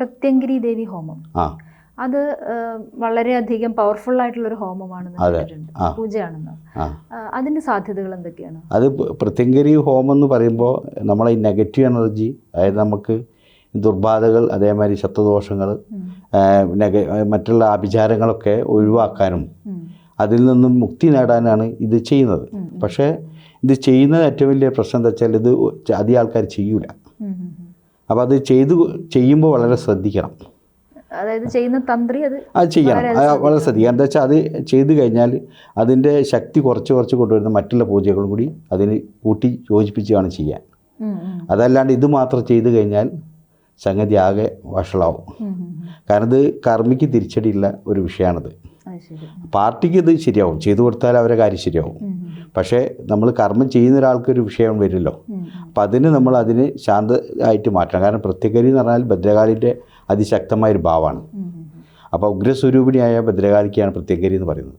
പ്രത്യങ്കിരി ദേവി ഹോമം. അത് വളരെയധികം പവർഫുൾ ആയിട്ടുള്ള ഒരു ഹോമമാണെന്ന്. കേട്ടിട്ടുണ്ട്. പൂജയാണെന്ന്? അതിന്റെ സാധ്യതകൾ എന്തൊക്കെയാണ്? അത് പ്രത്യങ്കിരി ഹോമം എന്ന് പറയുമ്പോൾ നമ്മളെ ഈ നെഗറ്റീവ് എനർജി അതായത് നമുക്ക് ദുർബാധകൾ അതേമാതിരി ശത്രുദോഷങ്ങൾ മറ്റുള്ള ആഭിചാരങ്ങളൊക്കെ ഒഴിവാക്കാനും. അതിൽ നിന്നും മുക്തി നേടാനാണ് ഇത് ചെയ്യുന്നത്. പക്ഷേ ഇത് ചെയ്യുന്നത് ഏറ്റവും വലിയ പ്രശ്നം എന്താ വെച്ചാൽ ഇത് അധികം ആൾക്കാർ ചെയ്യൂല. അപ്പോൾ അത് ചെയ്തു ചെയ്യുമ്പോൾ വളരെ ശ്രദ്ധിക്കണം. അതായത് ചെയ്യുന്ന തന്ത്രി അത് അത് ചെയ്യണം. വളരെ ശ്രദ്ധിക്കണം. എന്താ വെച്ചാൽ അത് ചെയ്തു കഴിഞ്ഞാൽ അതിന്റെ ശക്തി കുറച്ച് കുറച്ച് കൊണ്ടുവരുന്ന മറ്റുള്ള പൂജകളും കൂടി അതിന് കൂട്ടി യോജിപ്പിച്ചാണ് ചെയ്യാൻ. അതല്ലാണ്ട് ഇത് മാത്രം ചെയ്തു കഴിഞ്ഞാൽ സംഗതി ആകെ വഷളാവും. കാരണം ഇത് കർമ്മിക്ക് തിരിച്ചടിയുള്ള ഒരു വിഷയമാണിത് പാർട്ടിക്ക് ഇത് ശരിയാവും ചെയ്തു കൊടുത്താൽ അവരെ കാര്യം ശരിയാവും. പക്ഷേ നമ്മൾ കർമ്മം ചെയ്യുന്ന ഒരാൾക്കൊരു വിഷയം വരുമല്ലോ ഉം. അപ്പം അതിന് നമ്മൾ അതിന് ശാന്തമായിട്ട് മാറ്റണം കാരണം പ്രത്യേകരി എന്ന് പറഞ്ഞാൽ ഭദ്രകാളിന്റെ അതിശക്തമായൊരു ഭാവമാണ്. അപ്പോൾ ഉഗ്രസ്വരൂപിണിയായ ഭദ്രകാളിക്കാണ് പ്രത്യേകരി എന്ന് പറയുന്നത്.